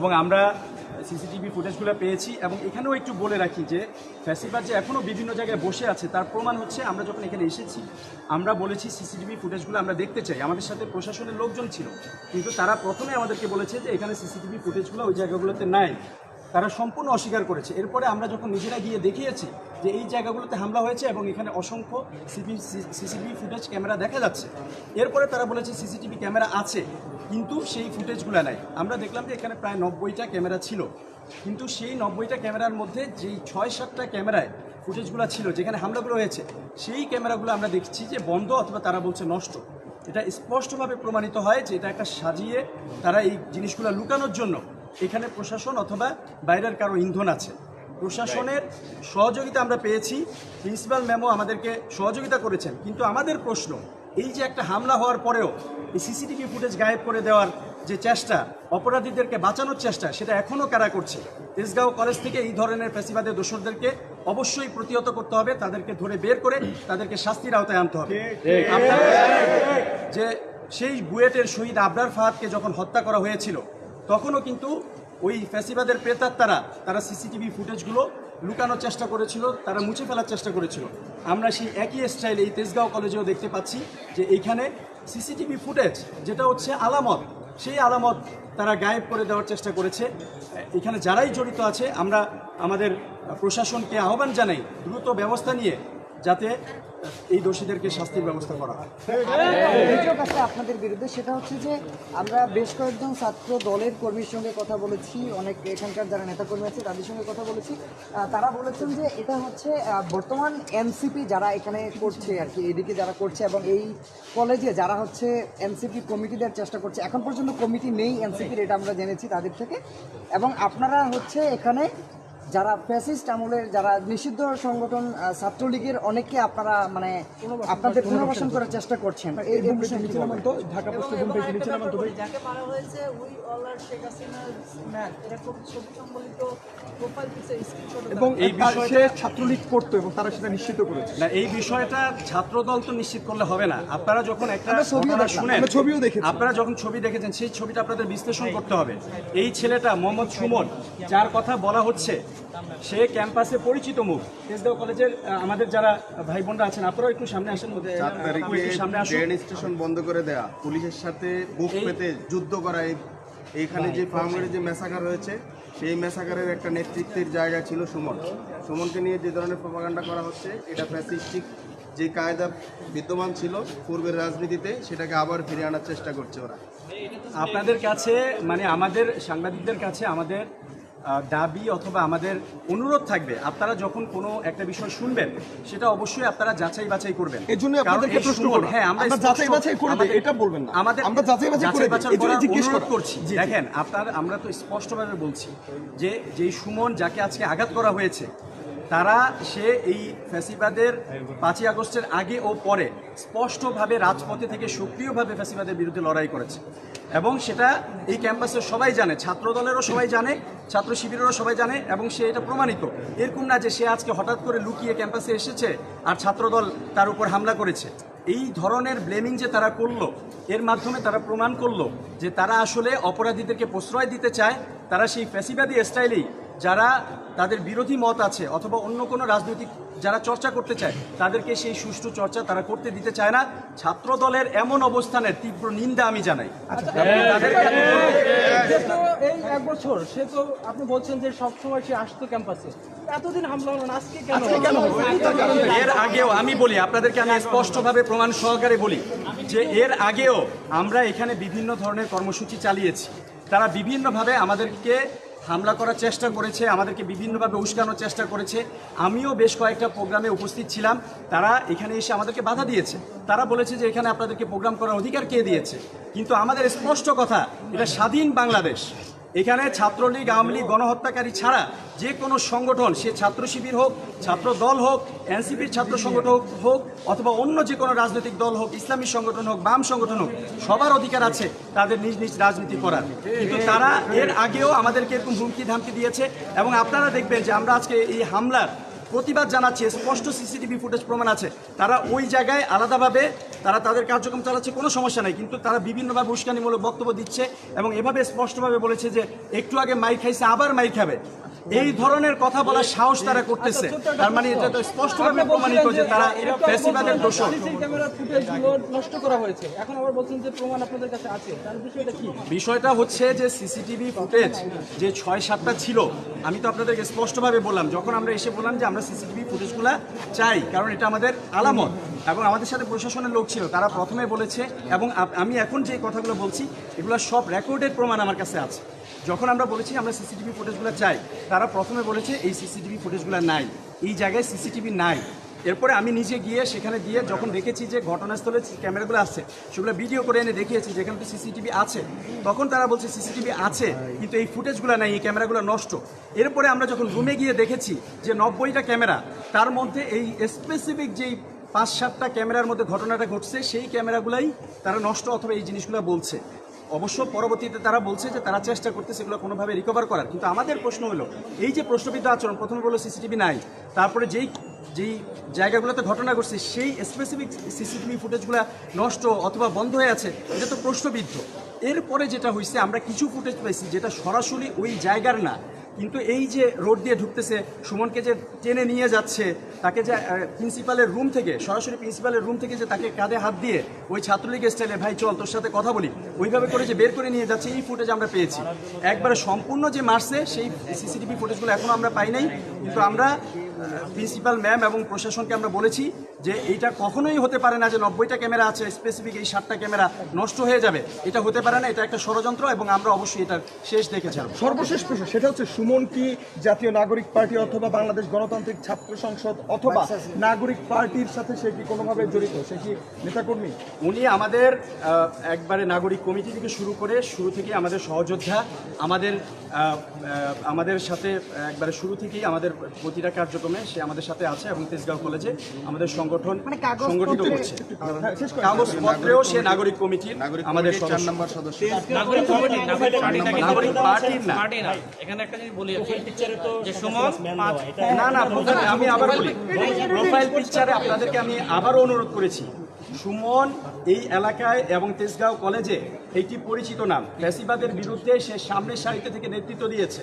এবং আমরা সিসিটিভি ফুটেজগুলো পেয়েছি এবং এখানেও একটু বলে রাখি যে ফ্যাসিবাদ যে এখনও বিভিন্ন জায়গায় বসে আছে, তার প্রমাণ হচ্ছে আমরা যখন এখানে এসেছি, আমরা বলেছি সিসিটিভি ফুটেজগুলো আমরা দেখতে চাই। আমাদের সাথে প্রশাসনের লোকজন ছিল। কিন্তু তারা প্রথমে আমাদেরকে বলেছে যে এখানে সিসিটিভি ফুটেজগুলো ওই জায়গাগুলোতে নাই। তারা সম্পূর্ণ অস্বীকার করেছে। এরপরে আমরা যখন নিজেরা গিয়ে দেখিয়েছি যে এই জায়গাগুলোতে হামলা হয়েছে এবং এখানে অসংখ্য সিসিটিভি ফুটেজ ক্যামেরা দেখা যাচ্ছে, এরপরে তারা বলেছে সিসিটিভি ক্যামেরা আছে, কিন্তু সেই ফুটেজগুলো নাই। আমরা দেখলাম যে এখানে প্রায় নব্বইটা ক্যামেরা ছিল। কিন্তু সেই নব্বইটা ক্যামেরার মধ্যে যেই ছয় সাতটা ক্যামেরায় ফুটেজগুলো ছিল, যেখানে হামলাগুলো হয়েছে, সেই ক্যামেরাগুলো আমরা দেখছি যে বন্ধ অথবা তারা বলছে নষ্ট। এটা স্পষ্টভাবে প্রমাণিত হয় যে এটা একটা সাজিয়ে তারা এই জিনিসগুলো লুকানোর জন্য এখানে প্রশাসন অথবা বাইরের কারও ইন্ধন আছে। প্রশাসনের সহযোগিতা আমরা পেয়েছি। প্রিন্সিপাল ম্যামও আমাদেরকে সহযোগিতা করেছেন। কিন্তু আমাদের প্রশ্ন এই যে একটা হামলা হওয়ার পরেও এই সিসিটিভি ফুটেজ গায়েব করে দেওয়ার যে চেষ্টা অপরাধীদেরকে বাঁচানোর চেষ্টা সেটা এখনও কারা করছে? তেজগাঁও কলেজ থেকে এই ধরনের ফেসিবাদের দোষরদেরকে অবশ্যই প্রতিহত করতে হবে তাদেরকে ধরে বের করে তাদেরকে শাস্তির আওতায় আনতে হবে। যে সেই বুয়েটের শহীদ আবরার ফাহাদকে যখন হত্যা করা হয়েছিল তখনও কিন্তু ওই ফ্যাসিবাদের প্রেতাত্মারা, তারা সিসিটিভি ফুটেজগুলো লুকানোর চেষ্টা করেছিল, তারা মুছে ফেলার চেষ্টা করেছিল। আমরা সেই একই স্টাইল এই তেজগাঁও কলেজেও দেখতে পাচ্ছি যে এইখানে সিসিটিভি ফুটেজ, যেটা হচ্ছে আলামত, সেই আলামত তারা গায়েব করে দেওয়ার চেষ্টা করেছে। এখানে যারাই জড়িত আছে, আমরা আমাদের প্রশাসনকে আহ্বান জানাই, দ্রুত ব্যবস্থা নিয়ে, যাতে এই দোষীদেরকে শাস্তির ব্যবস্থা করা হয়। আপনাদের বিরুদ্ধে, সেটা হচ্ছে যে আমরা বেশ কয়েকজন ছাত্র দলের কর্মীর সঙ্গে কথা বলেছি, অনেক এখানকার যারা নেতাকর্মী আছে তাদের সঙ্গে কথা বলেছি। তারা বলেছেন যে এটা হচ্ছে বর্তমান এনসিপি যারা এখানে করছে আর কি, এদিকে যারা করছে এবং এই কলেজে যারা হচ্ছে এনসিপি কমিটি দেওয়ার চেষ্টা করছে, এখন পর্যন্ত কমিটি নেই এনসিপির, এটা আমরা জেনেছি তাদের থেকে। এবং আপনারা হচ্ছে এখানে যারা ফ্যাসিস্ট আমলের যারা নিষিদ্ধ সংগঠন ছাত্রলীগের অনেককে আপনারা মানে আপনাদের পুনর্বাসন করার চেষ্টা করছেন। এই এই বিষয়ে ঢাকা পোস্ট এবং পেজ যাকে মারা হয়েছে উই অলার শেখ হাসিনার ম্যান। এরকম ছবি সম্বলিত প্রোফাইল পিকচার স্ক্রিনশট এবং এই তার ছাত্রলীগ করতো এবং তারা সেটা নিশ্চিত করেছে। না এই বিষয়টা ছাত্রদল তো নিশ্চিত করলে হবে না। আপনারা যখন একটা ঘটনা শুনেন ছবিও দেখেছি। আপনারা যখন ছবি দেখেছেন সেই ছবিটা আপনাদের বিশ্লেষণ করতে হবে। এই ছেলেটা মোহাম্মদ সুমন যার কথা বলা হচ্ছে সে ক্যাম্পাসে পরিচিত মুখ। তেজগাঁও কলেজের আমাদের যারা ভাই বোনরা আছেন আপনারাও একটু সামনে আসেন সামনে আসুন। ট্রেন স্টেশন বন্ধ করে দেয়া। পুলিশের সাথে বুক পেতে যুদ্ধ করা। এই- এইখানে যে ফার্মের যে মেসাকার হয়েছে সেই মেসাকারের একটা নেতৃত্বের জায়গা ছিল সুমন। সুমনকে নিয়ে যে ধরনের প্রপাগান্ডা করা হচ্ছে এটা ফ্যাসিস্টিক যে কায়দা বিদ্যমান ছিল পূর্বের রাজনীতিতে সেটাকে আবার ফিরিয়ে আনার চেষ্টা করছে ওরা। আপনাদের কাছে মানে আমাদের সাংবাদিকদের কাছে আমাদের দাবি অথবা আমাদের অনুরোধ থাকবে। আপনারা যখন কোনো একটা বিষয় শুনবেন সেটা অবশ্যই আপনারা যাচাই বাছাই করবেন। এর কারণ আপনাদেরকে প্রশ্ন সুমন- করা। হ্যাঁ আমরা যাচাই বাছাই করে দিই, আমাদের- এটা বলবেন না। আমাদের আমরা যাচাই বাছাই করে এই করার জিজ্ঞেস করছি। দেখেন আপনার আমরা তো স্পষ্টভাবে বলছি যে যেই সুমন যাকে আজকে আঘাত করা হয়েছে তারা সে এই ফ্যাসিবাদের পাঁচই আগস্টের আগে ও পরে স্পষ্টভাবে রাজপথে থেকে সক্রিয়ভাবে ফ্যাসিবাদের বিরুদ্ধে লড়াই করেছে। এবং সেটা এই ক্যাম্পাসের সবাই জানে ছাত্র দলেরও সবাই জানে ছাত্র শিবিরেরও সবাই জানে এবং সে এটা প্রমাণিত। এরকম না যে সে আজকে হঠাৎ করে লুকিয়ে ক্যাম্পাসে এসেছে আর ছাত্রদল তার উপর হামলা করেছে। এই ধরনের ব্লেমিং যে তারা করল, এর মাধ্যমে তারা প্রমাণ করল যে তারা আসলে অপরাধীদেরকে প্রশ্রয় দিতে চায়, তারা সেই ফ্যাসিবাদী স্টাইলেই যারা তাদের বিরোধী মত আছে অথবা অন্য কোনো রাজনৈতিক যারা চর্চা করতে চায় তাদেরকে সেই সুষ্ঠু চর্চা তারা করতে দিতে চায় না। ছাত্র দলের এমন অবস্থানের তীব্র নিন্দা আমি জানাই। তো এই এক বছর সে তো আপনি বলছেন যে সব সময় সে আসতো ক্যাম্পাসে। এতদিন হামলা হলো আজকে কেন? এর আগেও আমি বলি আপনাদেরকে আমি স্পষ্টভাবে প্রমাণ সহকারে বলি যে এর আগেও আমরা এখানে বিভিন্ন ধরনের কর্মসূচি চালিয়েছি। তারা বিভিন্নভাবে আমাদেরকে হামলা করার চেষ্টা করেছে, আমাদেরকে বিভিন্নভাবে উস্কানোর চেষ্টা করেছে। আমিও বেশ কয়েকটা প্রোগ্রামে উপস্থিত ছিলাম, তারা এখানে এসে আমাদেরকে বাধা দিয়েছে। তারা বলেছে যে এখানে আপনাদেরকে প্রোগ্রাম করার অধিকার কে দিয়েছে? কিন্তু আমাদের স্পষ্ট কথা, এটা স্বাধীন বাংলাদেশ। এখানে ছাত্রলীগ, আওয়ামী লীগ গণহত্যাকারী ছাড়া যে কোনো সংগঠন, সে ছাত্র শিবির হোক, ছাত্র দল হোক, এনসিপির ছাত্র সংগঠন হোক, অথবা অন্য যে কোনো রাজনৈতিক দল হোক, ইসলামী সংগঠন হোক, বাম সংগঠন হোক, সবার অধিকার আছে তাদের নিজ নিজ রাজনীতি করার। কিন্তু তারা এর আগেও আমাদেরকে এরকম হুমকি ধামকি দিয়েছে এবং আপনারা দেখবেন যে আমরা আজকে এই হামলার প্রতিবাদ জানাচ্ছি, স্পষ্ট সিসিটিভি ফুটেজ প্রমাণ আছে। তারা ওই জায়গায় আলাদাভাবে তারা তাদের কার্যক্রম চালাচ্ছে কোনো সমস্যা নাই। কিন্তু তারা বিভিন্নভাবে উস্কানিমূলক বক্তব্য দিচ্ছে এবং এভাবে স্পষ্টভাবে বলেছে যে একটু আগে মাইর খাইছে আবার মাইর খাবে। এই ধরনের কথা বলার সাহস তারা করতেছে। তার মানে এটা তো স্পষ্টভাবে প্রমাণিত যে তারা ফ্যাসিবাদের দোষর। ফুটেজগুলো নষ্ট করা হয়েছে। এখন আবার বলছেন যে প্রমাণ আপনাদের কাছে আছে। তার বিষয়টা কি? বিষয়টা হচ্ছে যে সিসিটিভি ফুটেজ যে ছয় সাতটা ছিল আমি তো আপনাদেরকে স্পষ্টভাবে বললাম যখন আমরা এসে বললাম যে আমরা সিসিটিভি ফুটেজগুলো চাই কারণ এটা আমাদের আলামত। এবং আমাদের সাথে প্রশাসনের লোক ছিল, তারা প্রথমে বলেছে এবং আমি এখন যে কথাগুলো বলছি, এগুলো সব রেকর্ডের প্রমাণ আমার কাছে আছে। যখন আমরা বলেছি আমরা সিসিটিভি ফুটেজগুলো চাই, তারা প্রথমে বলেছে এই সিসিটিভি ফুটেজগুলো নাই, এই জায়গায় সিসিটিভি নাই। এরপরে আমি নিজে গিয়ে সেখানে গিয়ে যখন দেখেছি যে ঘটনাস্থলে ক্যামেরাগুলো আছে, সেগুলো ভিডিও করে এনে দেখিয়েছি যেখানে তো সিসিটিভি আছে, তখন তারা বলছে সিসিটিভি আছে, কিন্তু এই ফুটেজগুলো নাই, এই ক্যামেরাগুলো নষ্ট। এরপরে আমরা যখন রুমে গিয়ে দেখেছি যে নব্বইটা ক্যামেরা, তার মধ্যে এই স্পেসিফিক যেই পাঁচ সাতটা ক্যামেরার মধ্যে ঘটনাটা ঘটছে, সেই ক্যামেরাগুলাই তারা নষ্ট অথবা এই জিনিসগুলো বলছে। অবশ্য পরবর্তীতে তারা বলছে যে তারা চেষ্টা করতে সেগুলো কোনোভাবে রিকভার করার। কিন্তু আমাদের প্রশ্ন হলো, এই যে প্রশ্নবিদ্ধ আচরণ, প্রথমে বলল সিসিটিভি নাই, তারপরে যেই যেই জায়গাগুলোতে ঘটনা ঘটছে, সেই স্পেসিফিক সিসিটিভি ফুটেজগুলো নষ্ট অথবা বন্ধ হয়ে আছে, এটা তো প্রশ্নবিদ্ধ। এরপরে যেটা হয়েছে আমরা কিছু ফুটেজ পাইছি যেটা সরাসরি ওই জায়গার না কিন্তু এই যে রোড দিয়ে ঢুকতেছে, সুমনকে যে টেনে নিয়ে যাচ্ছে, তাকে যে প্রিন্সিপালের রুম থেকে, সরাসরি প্রিন্সিপালের রুম থেকে যে তাকে কাঁধে হাত দিয়ে ওই ছাত্রলীগের স্টাইলে ভাই, চল তোর সাথে কথা বলি। ওইভাবে করে যে বের করে নিয়ে যাচ্ছে, এই ফুটেজ আমরা পেয়েছি। একবারে সম্পূর্ণ যে মারছে, সেই সিসিটিভি ফুটেজগুলো এখনও আমরা পাই নাই। কিন্তু আমরা প্রিন্সিপাল ম্যাম এবং প্রশাসনকে আমরা বলেছি যে এইটা কখনোই হতে পারে না যে নব্বইটা ক্যামেরা আছে স্পেসিফিক এই সাতটা ক্যামেরা নষ্ট হয়ে যাবে। এটা হতে পারে না এটা একটা ষড়যন্ত্র এবং আমরা অবশ্যই এটার শেষ দেখে ছাড়ব সর্বশেষ প্রশ্ন সেটা হচ্ছে সুমন কি জাতীয় নাগরিক পার্টি অথবা বাংলাদেশ গণতান্ত্রিক ছাত্র সংসদ অথবা নাগরিক পার্টির সাথে সে কি কোনোভাবে জড়িত? সে কি নেতাকর্মী? উনি আমাদের একবারে নাগরিক কমিটি থেকে শুরু করে শুরু থেকে আমাদের সহযোদ্ধা আমাদের আমাদের সাথে একবারে শুরু থেকেই আমাদের প্রতিটা কার্যক্রমে সে আমাদের সাথে আছে এবং তেজগাঁও কলেজে আমাদের সংগঠন মানে সংগঠিত করছে। কাগজপত্রেও সে নাগরিক কমিটির নাগরিক আমাদের চার নম্বর সদস্য। নাগরিক কমিটি পার্টির না। এখানে একটা জিনিস বলি না না আমি আবার বলি। প্রোফাইল পিকচারে আপনাদেরকে আমি আবারও অনুরোধ করেছি। সুমন এই এলাকায় এবং তেজগাঁও কলেজে একটি পরিচিত নাম। ফ্যাসিবাদের বিরুদ্ধে সে সামনের সারিতে থেকে নেতৃত্ব দিয়েছে।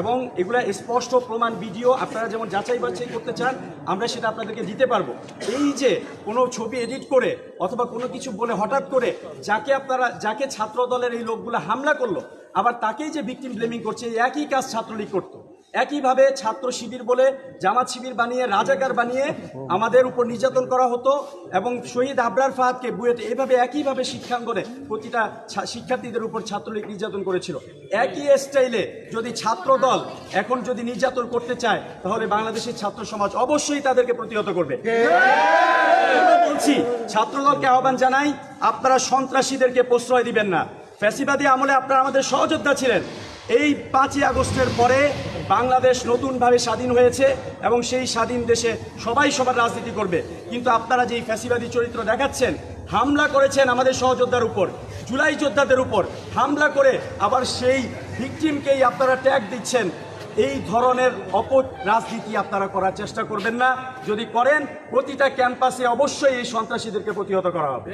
এবং এগুলো স্পষ্ট প্রমাণ ভিডিও আপনারা যেমন যাচাই বাছাই করতে চান, আমরা সেটা আপনাদেরকে দিতে পারব। এই যে কোনো ছবি এডিট করে অথবা কোনো কিছু বলে হঠাৎ করে যাকে আপনারা, যাকে ছাত্র দলের এই লোকগুলো হামলা করল, আবার তাকেই যে ভিকটিম ব্লেমিং করছে একই কাজ ছাত্রলীগ করতো। একইভাবে ছাত্র শিবির বলে, জামাত শিবির বানিয়ে, রাজাকার বানিয়ে আমাদের উপর নির্যাতন করা হতো এবং শহীদ আবরার ফাহাদকে বুয়েটে এভাবে একইভাবে শিক্ষাঙ্গনে প্রতিটা শিক্ষার্থীদের উপর ছাত্রলীগ নির্যাতন করেছিল। একই স্টাইলে যদি ছাত্র দল এখন যদি নির্যাতন করতে চায়, তাহলে বাংলাদেশের ছাত্র সমাজ অবশ্যই তাদেরকে প্রতিহত করবে। বলছি ছাত্রদলকে আহ্বান জানাই, আপনারা সন্ত্রাসীদেরকে প্রশ্রয় দিবেন না। ফ্যাসিবাদী আমলে আপনারা আমাদের সহযোদ্ধা ছিলেন। এই পাঁচই আগস্টের পরে বাংলাদেশ নতুনভাবে স্বাধীন হয়েছে এবং সেই স্বাধীন দেশে সবাই সবার রাজনীতি করবে কিন্তু আপনারা যেই ফ্যাসিবাদী চরিত্র দেখাচ্ছেন হামলা করেছেন আমাদের সহযোদ্ধার উপর জুলাই যোদ্ধাদের উপর হামলা করে আবার সেই ভিকটিমকেই আপনারা ট্যাগ দিচ্ছেন এই ধরনের অপ রাজনীতি আপনারা করার চেষ্টা করবেন না যদি করেন প্রতিটা ক্যাম্পাসে অবশ্যই এই সন্ত্রাসীদেরকে প্রতিহত করা হবে